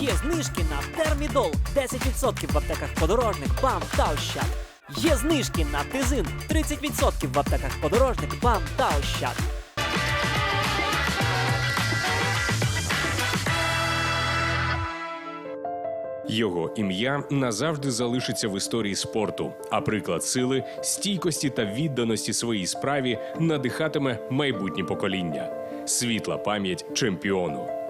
Є знижки на термідол 10% в аптеках подорожник, БАМ та Ощад. Є знижки на тизин 30% в аптеках подорожник, БАМ та Ощад. Його ім'я назавжди залишиться в історії спорту, а приклад сили, стійкості та відданості своїй справі надихатиме майбутнє покоління. Світла пам'ять чемпіону.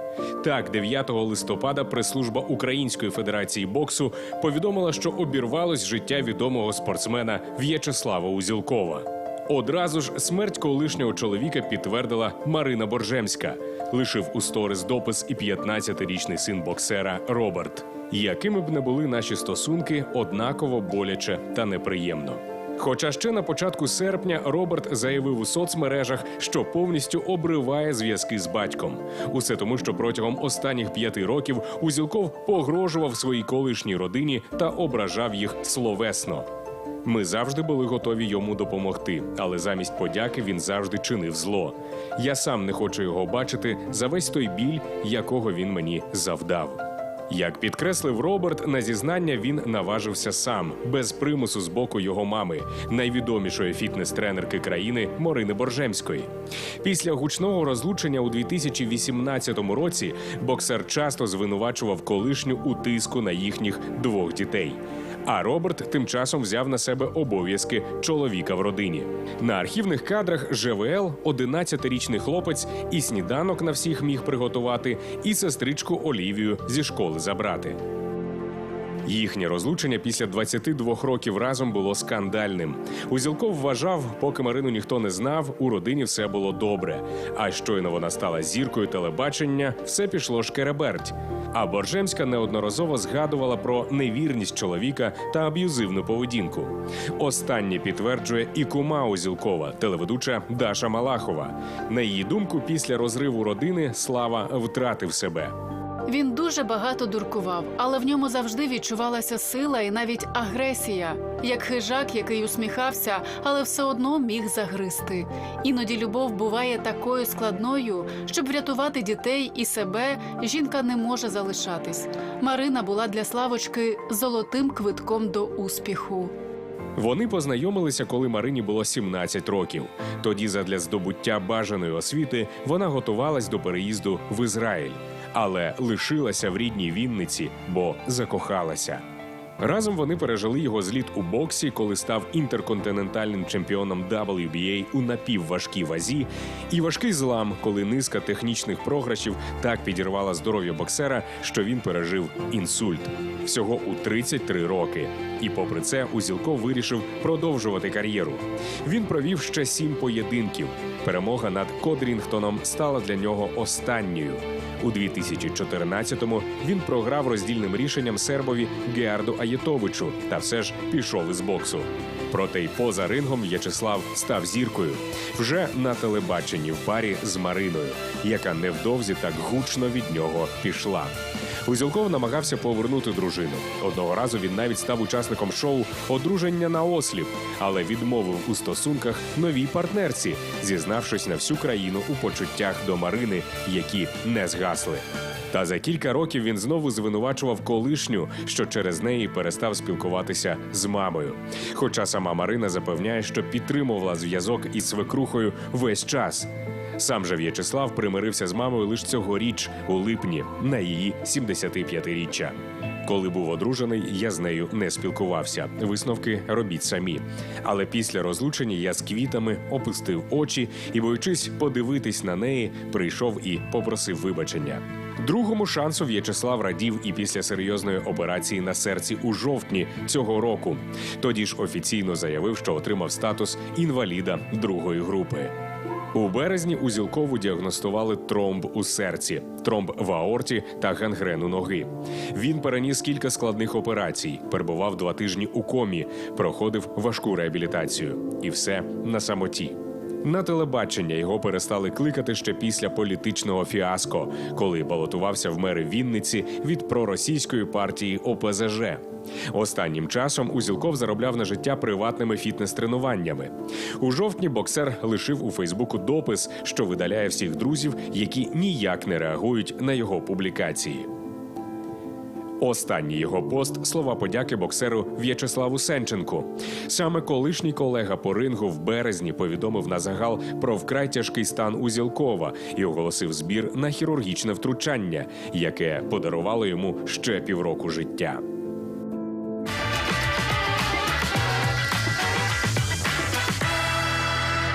Так, 9 листопада прес-служба Української федерації боксу повідомила, що обірвалось життя відомого спортсмена В'ячеслава Узілкова. Одразу ж смерть колишнього чоловіка підтвердила Марина Боржемська. Лишив у сторис допис і 15-річний син боксера Роберт. Якими б не були наші стосунки, однаково боляче та неприємно. Хоча ще на початку серпня Роберт заявив у соцмережах, що повністю обриває зв'язки з батьком. Усе тому, що протягом останніх п'яти років Узілков погрожував своїй колишній родині та ображав їх словесно. Ми завжди були готові йому допомогти, але замість подяки він завжди чинив зло. Я сам не хочу його бачити за весь той біль, якого він мені завдав. Як підкреслив Роберт, на зізнання він наважився сам, без примусу з боку його мами, найвідомішої фітнес-тренерки країни Морини Боржемської. Після гучного розлучення у 2018 році боксер часто звинувачував колишню у тиску на їхніх двох дітей. А Роберт тим часом взяв на себе обов'язки чоловіка в родині. На архівних кадрах ЖВЛ 11-річний хлопець і сніданок на всіх міг приготувати, і сестричку Олівію зі школи забрати. Їхнє розлучення після 22 років разом було скандальним. Узілков вважав, поки Марину ніхто не знав, у родині все було добре. А щойно вона стала зіркою телебачення, все пішло шкереберть. А Боржемська неодноразово згадувала про невірність чоловіка та аб'юзивну поведінку. Останнє підтверджує і кума Узілкова, телеведуча Даша Малахова. На її думку, після розриву родини Слава втратив себе. Він дуже багато дуркував, але в ньому завжди відчувалася сила і навіть агресія, як хижак, який усміхався, але все одно міг загризти. Іноді любов буває такою складною, щоб врятувати дітей і себе, жінка не може залишатись. Марина була для Славочки золотим квитком до успіху. Вони познайомилися, коли Марині було 17 років. Тоді, задля здобуття бажаної освіти, вона готувалась до переїзду в Ізраїль, але лишилася в рідній Вінниці, бо закохалася. Разом вони пережили його зліт у боксі, коли став інтерконтинентальним чемпіоном WBA у напівважкій вазі, і важкий злам, коли низка технічних програшів так підірвала здоров'я боксера, що він пережив інсульт всього у 33 роки. І попри це, Узілков вирішив продовжувати кар'єру. Він провів ще сім поєдинків. Перемога над Кодрінгтоном стала для нього останньою. У 2014-му він програв роздільним рішенням сербові Геарду Аєтовичу та все ж пішов із боксу. Проте й поза рингом В'ячеслав став зіркою вже на телебаченні в парі з Мариною, яка невдовзі так гучно від нього пішла. Узілков намагався повернути дружину. Одного разу він навіть став учасником шоу Одруження на осліп, але відмовив у стосунках новій партнерці, зізнавшись на всю країну у почуттях до Марини, які не згасли. Та за кілька років він знову звинувачував колишню, що через неї перестав спілкуватися з мамою. Хоча сама Марина запевняє, що підтримувала зв'язок із свекрухою весь час. Сам же В'ячеслав примирився з мамою лише цьогоріч, у липні, на її 75-річчя. Коли був одружений, я з нею не спілкувався. Висновки робіть самі. Але після розлучення я з квітами опустив очі і, боючись подивитись на неї, прийшов і попросив вибачення. Другому шансу В'ячеслав радів і після серйозної операції на серці у жовтні цього року. Тоді ж офіційно заявив, що отримав статус інваліда другої групи. У березні Узілкову діагностували тромб у серці, тромб в аорті та гангрену ноги. Він переніс кілька складних операцій, перебував два тижні у комі, проходив важку реабілітацію. І все на самоті. На телебачення його перестали кликати ще після політичного фіаско, коли балотувався в мери Вінниці від проросійської партії ОПЗЖ. Останнім часом Узілков заробляв на життя приватними фітнес-тренуваннями. У жовтні боксер лишив у Фейсбуку допис, що видаляє всіх друзів, які ніяк не реагують на його публікації. Останній його пост слова подяки боксеру В'ячеславу Сенченку. Саме колишній колега по рингу в березні повідомив на загал про вкрай тяжкий стан Узілкова і оголосив збір на хірургічне втручання, яке подарувало йому ще півроку життя.